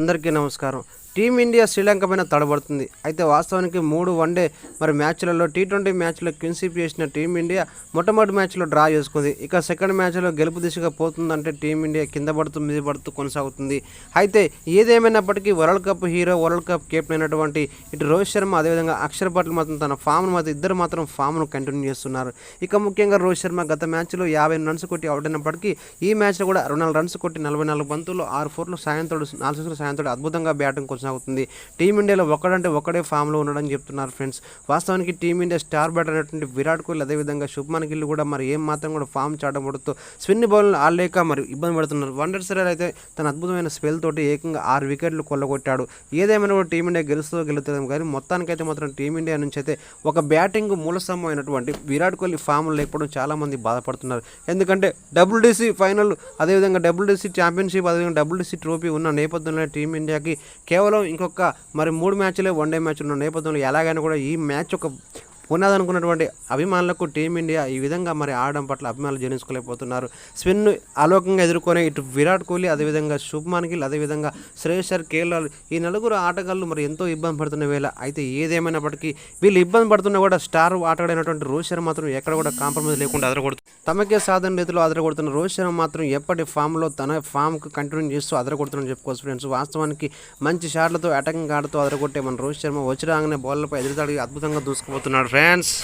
అందరికీ నమస్కారం. టీమిండియా శ్రీలంక పైన తడబడుతుంది. అయితే వాస్తవానికి మూడు వన్డే మరి మ్యాచ్లలో టీ ట్వంటీ మ్యాచ్లో క్విన్సిప్ చేసిన టీమిండియా మొట్టమొదటి మ్యాచ్లో డ్రా చేసుకుంది. ఇక సెకండ్ మ్యాచ్లో గెలుపు దిశగా పోతుందంటే టీమిండియా కింద పడుతూ మీద పడుతూ కొనసాగుతుంది. అయితే ఏదేమైనప్పటికీ world cup hero world cup captain అయినటువంటి ఇటు రోహిత్ శర్మ అదేవిధంగా అక్షర్ పటేల్ మాత్రం తన ఫామ్ను మాత్రం ఇద్దరు మాత్రం ఫామ్ను కంటిన్యూ చేస్తున్నారు. ఇక ముఖ్యంగా రోహిత్ శర్మ గత మ్యాచ్లో యాభై రన్స్ కొట్టి అవుట్ అయినప్పటికీ ఈ మ్యాచ్లో కూడా అరవై రన్స్ కొట్టి నలభై నాలుగు బంతులు ఆరు ఫోర్లు సాయంత్రం నాలుగు సిక్స్లు సాయంత్రం అద్భుతంగా బ్యాటింగ్ కొనసాగుతుంది టీమిండియాలో ఒక్కడంటే ఒక్కడే ఫామ్లో ఉండడం చెప్తున్నారు ఫ్రెండ్స్. వాస్తవానికి టీమిండియా స్టార్ బ్యాటర్ అయినటువంటి విరాట్ కోహ్లీ అదేవిధంగా శుభ్మన్ గిల్ కూడా మరి ఏం మాత్రం కూడా ఫామ్ చాటం పడుతూ స్పిన్ బౌల్ ఆడలేక మరి ఇబ్బంది పడుతున్నారు. వండర్ సరే అయితే తన అద్భుతమైన స్పెల్ తోటి ఏకంగా ఆరు వికెట్లు కొల్లగొట్టాడు. ఏదేమైనా కూడా టీమిండియా గెలుస్తూ గెలుతుంది కానీ మొత్తానికైతే మాత్రం టీమిండియా నుంచి అయితే ఒక బ్యాటింగ్ మూలస్తంభం అయినటువంటి విరాట్ కోహ్లీ ఫామ్ లేకపోవడం చాలామంది బాధపడుతున్నారు. ఎందుకంటే డబ్ల్యూడీసీ ఫైనల్ అదేవిధంగా డబ్ల్యూడీసీ ఛాంపియన్షిప్ అదేవిధంగా డబ్ల్యూడీసీ ట్రోఫీ ఉన్న నేపథ్యంలో టీమిండియాకి కేవలం ఇంకొక మరి మూడు మ్యాచ్లే వన్డే మ్యాచ్లు ఉన్న నేపథ్యంలో ఎలాగైనా కూడా ఈ మ్యాచ్ ఒక పునాది అనుకున్నటువంటి అభిమానులకు టీమిండియా ఈ విధంగా మరి ఆడడం పట్ల అభిమానులు జీర్ణించుకోలేకపోతున్నారు స్పిన్ను అలోకంగా ఎదుర్కొనే ఇటు విరాట్ కోహ్లీ అదేవిధంగా శుభ్మాన్ గిల్ అదేవిధంగా శ్రేయసర్ కేరళ ఈ నలుగురు ఆటగాళ్ళు మరి ఎంతో ఇబ్బంది పడుతున్న వేళ అయితే ఏదేమైనప్పటికీ వీళ్ళు ఇబ్బంది పడుతున్నా కూడా స్టార్ ఆటగాడైనటువంటి రోహిత్ శర్మ మాత్రం ఎక్కడ కూడా కాంప్రమైజ్ లేకుండా అదరగొడుతుంది తమకే సాధన రీతిలో అదరగొడుతున్న రోహిత్ శర్మ మాత్రం ఎప్పటి ఫామ్లో తన ఫామ్కు కంటిన్యూ చేస్తూ అదరగొడుతుందని చెప్పుకోవచ్చు ఫ్రెండ్స్. వాస్తవానికి మంచి షాట్లతో అటాకింగ్ ఆడుతూ అదరగొట్టే మన రోహిత్ శర్మ వచ్చి రాగానే బౌలర్పై ఎదురుదాడి అద్భుతంగా దూసుకుపోతున్నాడు ఫ్రెండ్స్